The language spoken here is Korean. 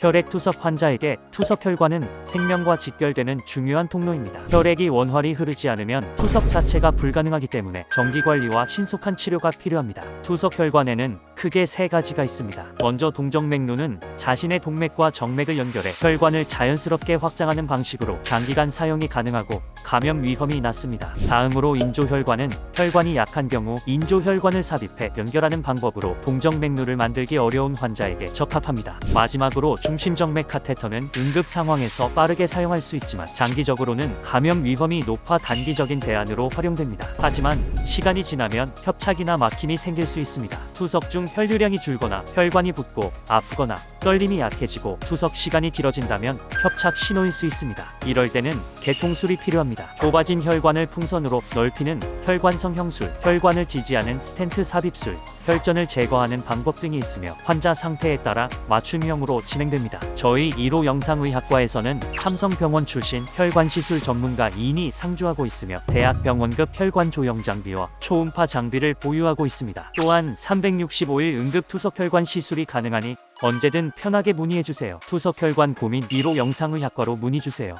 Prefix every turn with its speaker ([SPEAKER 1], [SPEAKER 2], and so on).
[SPEAKER 1] 혈액투석 환자에게 투석 혈관은 생명과 직결되는 중요한 통로입니다. 혈액이 원활히 흐르지 않으면 투석 자체가 불가능하기 때문에 정기 관리와 신속한 치료가 필요합니다. 투석 혈관에는 크게 세 가지가 있습니다. 먼저 동정맥류는 자신의 동맥과 정맥을 연결해 혈관을 자연스럽게 확장하는 방식으로 장기간 사용이 가능하고 감염 위험이 낮습니다. 다음으로 인조혈관은 혈관이 약한 경우 인조혈관을 삽입해 연결하는 방법으로 동정맥류를 만들기 어려운 환자에게 적합합니다. 마지막으로 중심정맥 카테터는 응급 상황에서 빠르게 사용할 수 있지만 장기적으로는 감염 위험이 높아 단기적인 대안으로 활용됩니다. 하지만 시간이 지나면 협착이나 막힘이 생길 수 있습니다. 투석 중 혈류량이 줄거나 혈관이 붓고 아프거나 떨림이 약해지고 투석 시간이 길어진다면 협착 신호일 수 있습니다. 이럴 때는 개통술이 필요합니다. 좁아진 혈관을 풍선으로 넓히는 혈관성 형술, 혈관을 지지하는 스텐트 삽입술, 혈전을 제거하는 방법 등이 있으며 환자 상태에 따라 맞춤형으로 진행됩니다. 저희 1호 영상의학과에서는 삼성병원 출신 혈관시술 전문가 2인이 상주하고 있으며 대학병원급 혈관 조영 장비와 초음파 장비를 보유하고 있습니다. 또한 365일 응급 투석 혈관 시술이 가능하니 언제든 편하게 문의해 주세요. 투석 혈관 고민 1호 영상의학과로 문의 주세요.